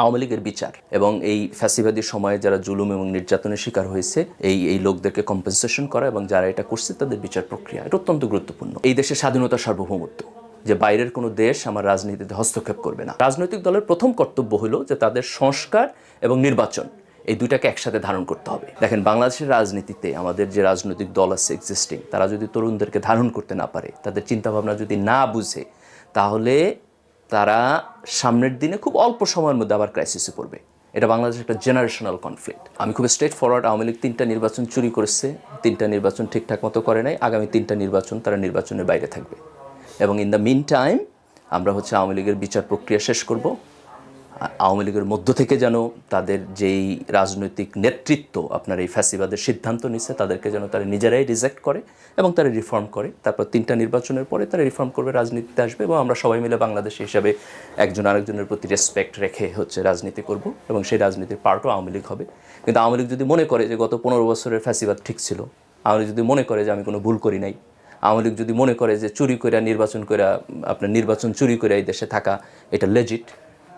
আওয়ামী লীগের বিচার এবং এই ফ্যাসিবাদী সময়ে যারা জুলুম এবং নির্যাতনের শিকার হয়েছে, এই এই লোকদেরকে কম্পেনসেশন করা এবং যারা এটা করছে তাদের বিচার প্রক্রিয়া, এটা অত্যন্ত গুরুত্বপূর্ণ। এই দেশের স্বাধীনতা সার্বভৌমত্ব, যে বাইরের কোনো দেশ আমার রাজনীতিতে হস্তক্ষেপ করবে না। রাজনৈতিক দলের প্রথম কর্তব্য হলো যে তাদের সংস্কার এবং নির্বাচন, এই দুইটাকে একসাথে ধারণ করতে হবে। দেখেন, বাংলাদেশের রাজনীতিতে আমাদের যে রাজনৈতিক দল আছে এক্সিস্টিং তারা যদি তরুণদেরকে ধারণ করতে না পারে, তাদের চিন্তাভাবনা যদি না বুঝে, তাহলে তারা সামনের দিনে খুব অল্প সময়ের মধ্যে আবার ক্রাইসিসে পড়বে। এটা বাংলাদেশের একটা জেনারেশনাল কনফ্লিক্ট আমি খুব স্ট্রেট ফরওয়ার্ড আওয়ামী লীগ তিনটা নির্বাচন চুরি করেছে, তিনটা নির্বাচন ঠিকঠাক মতো করে নাই, আগামী তিনটা নির্বাচন তারা নির্বাচনের বাইরে থাকবে। এবং ইন দ্য মিন টাইম আমরা হচ্ছে আওয়ামী লীগের বিচার প্রক্রিয়া শেষ করব। আওয়ামী লীগের মধ্য থেকে যেন তাদের যেই রাজনৈতিক নেতৃত্ব আপনার এই ফ্যাসিবাদের সিদ্ধান্ত নিচ্ছে তাদেরকে যেন তারা নিজেরাই রিজেক্ট করে এবং তারা রিফর্ম করে। তারপর তিনটা নির্বাচনের পরে তারা রিফর্ম করবে, রাজনীতিতে আসবে এবং আমরা সবাই মিলে বাংলাদেশ হিসাবে একজন আরেকজনের প্রতি রেসপেক্ট রেখে হচ্ছে রাজনীতি করব এবং সেই রাজনীতির পার্টও আওয়ামী লীগ হবে। কিন্তু আওয়ামী লীগ যদি মনে করে যে গত পনেরো বছরের ফ্যাসিবাদ ঠিক ছিল, আওয়ামী লীগ যদি মনে করে যে আমি কোনো ভুল করি নাই, আওয়ামী লীগ যদি মনে করে যে চুরি করে নির্বাচন করে আপনার নির্বাচন চুরি করে এই দেশে থাকা, এটা লেজিট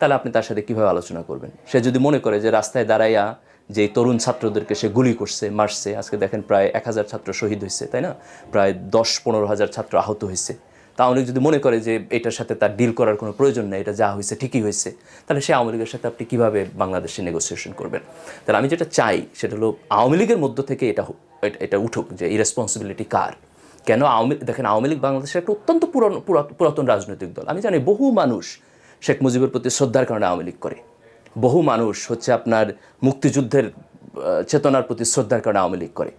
তাহলে আপনি তার সাথে কীভাবে আলোচনা করবেন? সে যদি মনে করে যে রাস্তায় দাঁড়াইয়া যে তরুণ ছাত্রদেরকে সে গুলি করছে, মারছে, আজকে দেখেন প্রায় এক হাজার ছাত্র শহীদ হয়েছে তাই না? প্রায় দশ পনেরো হাজার ছাত্র আহত হয়েছে তা লীগ যদি মনে করে যে এটার সাথে তার ডিল করার কোনো প্রয়োজন নেই, এটা যা হয়েছে ঠিকই হয়েছে তাহলে সে আওয়ামী লীগের সাথে আপনি কীভাবে বাংলাদেশে নেগোসিয়েশন করবেন? তাহলে আমি যেটা চাই সেটা হলো আওয়ামী লীগের মধ্য থেকে এটা- এটা উঠুক যে এই রেসপন্সিবিলিটি কার? কেন আওয়ামী দেখেন আওয়ামী লীগ বাংলাদেশের একটা অত্যন্ত পুরানো পুরাতন রাজনৈতিক দল। আমি জানি বহু মানুষ শেখ মুজিবের প্রতি শ্রদ্ধার কারণে আওয়ামী লীগ করে। বহু মানুষ হচ্ছে আপনার মুক্তিযুদ্ধের চেতনার প্রতি শ্রদ্ধার কারণে আওয়ামী লীগ করে।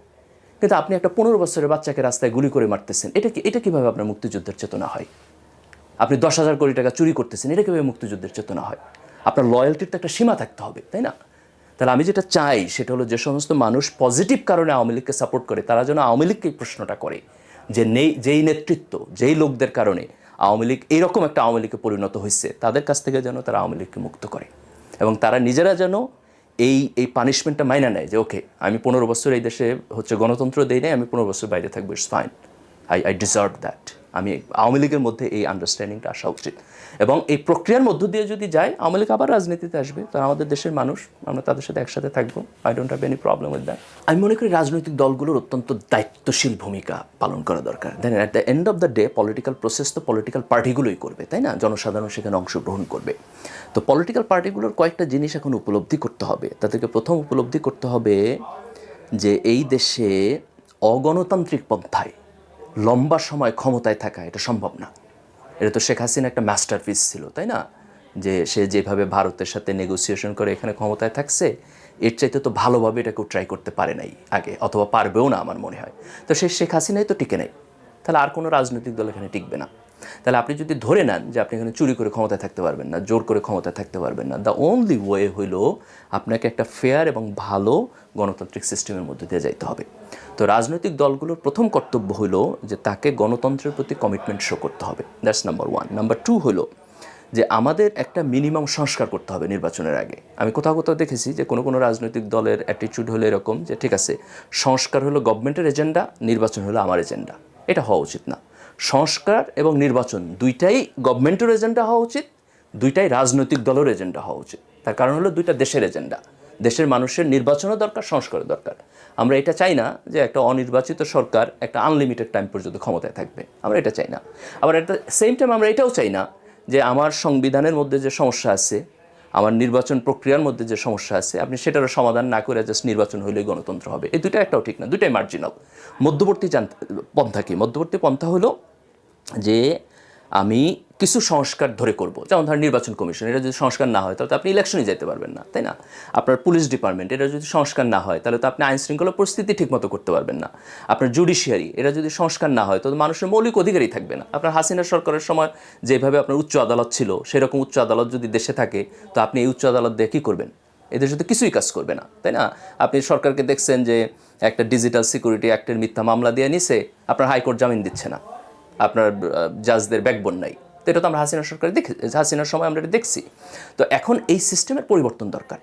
কিন্তু আপনি একটা পনেরো বছরের বাচ্চাকে রাস্তায় গুলি করে মারতেছেন, এটা কি, এটা কীভাবে আপনার মুক্তিযুদ্ধের চেতনা হয়? আপনি দশ হাজার কোটি টাকা চুরি করতেছেন, এটা কীভাবে মুক্তিযুদ্ধের চেতনা হয়? আপনার লয়্যালটির তো একটা সীমা থাকতে হবে, তাই না? তাহলে আমি যেটা চাই সেটা হলো যে সমস্ত মানুষ পজিটিভ কারণে আওয়ামী লীগকে সাপোর্ট করে, তারা যেন আওয়ামী লীগকে এই প্রশ্নটা করে যে নেই, যেই নেতৃত্ব, যেই লোকদের কারণে আওয়ামী লীগ এইরকম একটা আওয়ামী লীগে পরিণত হয়েছে, তাদের কাছ থেকে যেন তারা আওয়ামী লীগকে মুক্ত করে। এবং তারা নিজেরা যেন এই এই পানিশমেন্টটা মাইনা নেয় যে ওকে আমি পনেরো বছর এই দেশে হচ্ছে গণতন্ত্র দেই নাই, আমি পনেরো বছর বাইরে থাকব it's fine I I deserve that আমি আওয়ামী লীগের মধ্যে এই আন্ডারস্ট্যান্ডিংটা আসা উচিত। এবং এই প্রক্রিয়ার মধ্য দিয়ে যদি যায়, আওয়ামী লীগ আবার রাজনীতিতে আসবে। তো আমাদের দেশের মানুষ, আমরা তাদের সাথে একসাথে থাকব। I don't have any problem with that আমি মনে করি রাজনৈতিক দলগুলোর অত্যন্ত দায়িত্বশীল ভূমিকা পালন করা দরকার। Then at the end of the day political process তো পলিটিক্যাল পার্টিগুলোই করবে, তাই না? জনসাধারণ সেখানে অংশগ্রহণ করবে। তো পলিটিক্যাল পার্টিগুলোর কয়েকটা জিনিস এখন উপলব্ধি করতে হবে। তাদেরকে প্রথম উপলব্ধি করতে হবে যে এই দেশে অগণতান্ত্রিক পন্থায় লম্বা সময় ক্ষমতায় থাকা, এটা সম্ভব না। এটা তো শেখ হাসিনা একটা মাস্টারপিস ছিল, তাই না? যে সে যেভাবে ভারতের সাথে নেগোসিয়েশন করে এখানে ক্ষমতায় থাকছে, এর চাইতে তো ভালোভাবে এটা কেউ ট্রাই করতে পারে নাই আগে, অথবা পারবেও না আমার মনে হয়। তো সে শেখ হাসিনাই তো টিকে নেই। তাহলে আর কোনো রাজনৈতিক দল এখানে টিকবে না। তাহলে আপনি যদি ধরে নেন যে আপনি এখানে চুরি করে ক্ষমতায় থাকতে পারবেন না, জোর করে ক্ষমতায় থাকতে পারবেন না দ্য অনলি ওয়ে হইল আপনাকে একটা ফেয়ার এবং ভালো গণতান্ত্রিক সিস্টেমের মধ্যে দিয়ে যাইতে হবে। তো রাজনৈতিক দলগুলোর প্রথম কর্তব্য হলো যে তাকে গণতন্ত্রের প্রতি কমিটমেন্ট শো করতে হবে। That's number one number two হলো যে আমাদের একটা মিনিমাম সংস্কার করতে হবে নির্বাচনের আগে। আমি কোথাও কোথাও দেখেছি যে কোনো কোনো রাজনৈতিক দলের অ্যাটিটিউড হলো এরকম যে ঠিক আছে, সংস্কার হলো গভর্নমেন্টের এজেন্ডা নির্বাচন হলো আমার এজেন্ডা এটা হওয়া উচিত না। সংস্কার এবং নির্বাচন দুইটাই গভর্নমেন্টের এজেন্ডা হওয়া উচিত, দুইটাই রাজনৈতিক দলের এজেন্ডা হওয়া উচিত। তার কারণ হলো দুইটা দেশের এজেন্ডা দেশের মানুষের নির্বাচনও দরকার, সংস্কারও দরকার। আমরা এটা চাই না যে একটা অনির্বাচিত সরকার একটা আনলিমিটেড টাইম পর্যন্ত ক্ষমতায় থাকবে। আমরা এটা চাই না। আবার একটা সেম টাইম আমরা এটাও চাই না যে আমার সংবিধানের মধ্যে যে সমস্যা আছে আমার নির্বাচন প্রক্রিয়ার মধ্যে যে সমস্যা আছে, আপনি সেটারও সমাধান না করে জাস্ট নির্বাচন হলেই গণতন্ত্র হবে। এই দুইটা একটাও ঠিক না, দুইটাই মার্জিনাল মধ্যবর্তী পন্থা কি? মধ্যবর্তী পন্থা হলো যে আমি কিছু সংস্কার ধরে করব। যেমন ধরেন নির্বাচন কমিশন এটা যদি সংস্কার না হয়, তাহলে তো আপনি ইলেকশনে যেতে পারবেন না, তাই না? আপনার পুলিশ ডিপার্টমেন্ট এটা যদি সংস্কার না হয়, তাহলে তো আপনি আইন শৃঙ্খলা পরিস্থিতি ঠিকমতো করতে পারবেন না। আপনার জুডিশিয়ারি এটা যদি সংস্কার না হয়, তো মানুষের মৌলিক অধিকারই থাকবে না। আপনার হাসিনা সরকারের সময় যেভাবে আপনার উচ্চ আদালত ছিল, সেরকম উচ্চ আদালত যদি দেশে থাকে, তো আপনি এই উচ্চ আদালত দিয়ে কী করবেন? এদের সাথে কিছুই কাজ করবে না, তাই না? আপনি সরকারকে দেখছেন যে একটা ডিজিটাল সিকিউরিটি অ্যাক্টের মিথ্যা মামলা দিয়ে নিছে, আপনার হাইকোর্ট জামিন দিচ্ছে না। আপনার জাজদের ব্যাকবোন নাই। তো এটা তো আমরা হাসিনা সরকার দেখে, হাসিনার সময় আমরা এটা দেখছি। তো এখন এই সিস্টেমের পরিবর্তন দরকার।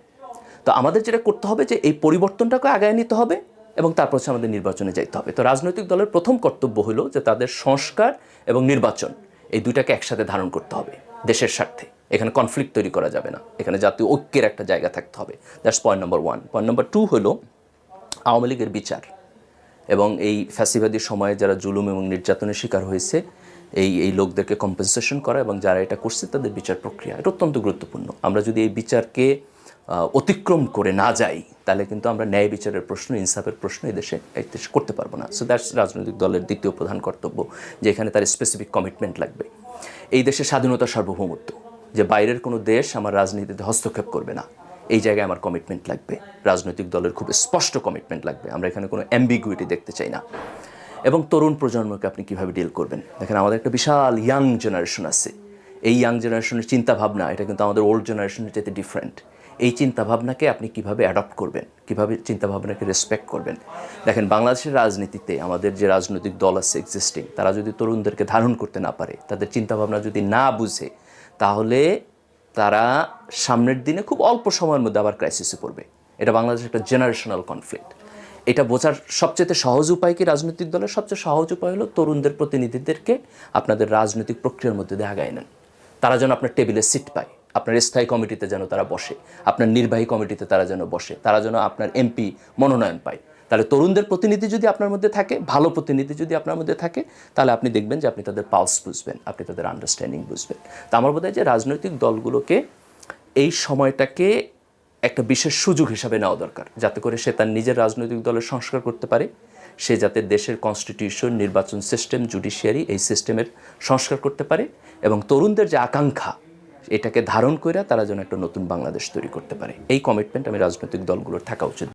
তো আমাদের যেটা করতে হবে যে এই পরিবর্তনটাকে আগায় নিতে হবে এবং তারপর হচ্ছে আমাদের নির্বাচনে যাইতে হবে। তো রাজনৈতিক দলের প্রথম কর্তব্য হলো যে তাদের সংস্কার এবং নির্বাচন, এই দুইটাকে একসাথে ধারণ করতে হবে দেশের স্বার্থে। এখানে কনফ্লিক্ট তৈরি করা যাবে না। এখানে জাতীয় ঐক্যের একটা জায়গা থাকতে হবে। That's point number one point number two হলো আওয়ামী লীগের বিচার। এবং এই ফ্যাসিবাদী সময়ে যারা জুলুম এবং নির্যাতনের শিকার হয়েছে, এই এই লোকদেরকে কম্পেনসেশন করা এবং যারা এটা করছে তাদের বিচার প্রক্রিয়া, এটা অত্যন্ত গুরুত্বপূর্ণ। আমরা যদি এই বিচারকে অতিক্রম করে না যাই, তাহলে কিন্তু আমরা ন্যায় বিচারের প্রশ্ন, ইনসাফের প্রশ্ন এই দেশে এই দেশে করতে পারব না। সো দ্যাটস রাজনৈতিক দলের দ্বিতীয় প্রধান কর্তব্য, যে এখানে তার স্পেসিফিক কমিটমেন্ট লাগবে। এই দেশের স্বাধীনতা সার্বভৌমত্ব, যে বাইরের কোনো দেশ আমার রাজনীতিতে হস্তক্ষেপ করবে না। এই জায়গায় আমার কমিটমেন্ট লাগবে। রাজনৈতিক দলের খুব স্পষ্ট কমিটমেন্ট লাগবে। আমরা এখানে কোনো অ্যাম্বিগুইটি দেখতে চাই না। এবং তরুণ প্রজন্মকে আপনি কীভাবে ডিল করবেন? দেখেন, আমাদের একটা বিশাল ইয়াং জেনারেশন আছে। এই ইয়াং জেনারেশনের চিন্তাভাবনা, এটা কিন্তু আমাদের ওল্ড জেনারেশনের চাইতে ডিফারেন্ট এই চিন্তাভাবনাকে আপনি কীভাবে অ্যাডপ্ট করবেন? কীভাবে চিন্তাভাবনাকে রেসপেক্ট করবেন? দেখেন, বাংলাদেশের রাজনীতিতে আমাদের যে রাজনৈতিক দল আছে এক্সিস্টিং তারা যদি তরুণদেরকে ধারণ করতে না পারে, তাদের চিন্তাভাবনা যদি না বুঝে, তাহলে তারা সামনের দিনে খুব অল্প সময়ের মধ্যে আবার ক্রাইসিসে পড়বে। এটা বাংলাদেশের একটা জেনারেশনাল কনফ্লিক্ট এটা বোঝার সবচেয়ে সহজ উপায় কি রাজনৈতিক দলের? সবচেয়ে সহজ উপায় হলো তরুণদের প্রতিনিধিদেরকে আপনাদের রাজনৈতিক প্রক্রিয়ার মধ্যে দেখা আগায় নেন। তারা যেন আপনার টেবিলে সিট পায়, আপনার স্থায়ী কমিটিতে যেন তারা বসে, আপনার নির্বাহী কমিটিতে তারা যেন বসে, তারা যেন আপনার এমপি মনোনয়ন পায়। তাহলে তরুণদের প্রতিনিধি যদি আপনার মধ্যে থাকে, ভালো প্রতিনিধি যদি আপনার মধ্যে থাকে, তাহলে আপনি দেখবেন যে আপনি তাদের পালস বুঝবেন, আপনি তাদের আন্ডারস্ট্যান্ডিং বুঝবেন। তা আমার বোধ হয় যে রাজনৈতিক দলগুলোকে এই সময়টাকে একটা বিশেষ সুযোগ হিসাবে নেওয়া দরকার, যাতে করে সে তার নিজের রাজনৈতিক দলের সংস্কার করতে পারে, সে যাতে দেশের কনস্টিটিউশন নির্বাচন সিস্টেম জুডিশিয়ারি এই সিস্টেমের সংস্কার করতে পারে এবং তরুণদের যে আকাঙ্ক্ষা, এটাকে ধারণ করে তারা যেন একটা নতুন বাংলাদেশ তৈরি করতে পারে। এই কমিটমেন্ট আমি রাজনৈতিক দলগুলোর থাকা উচিত।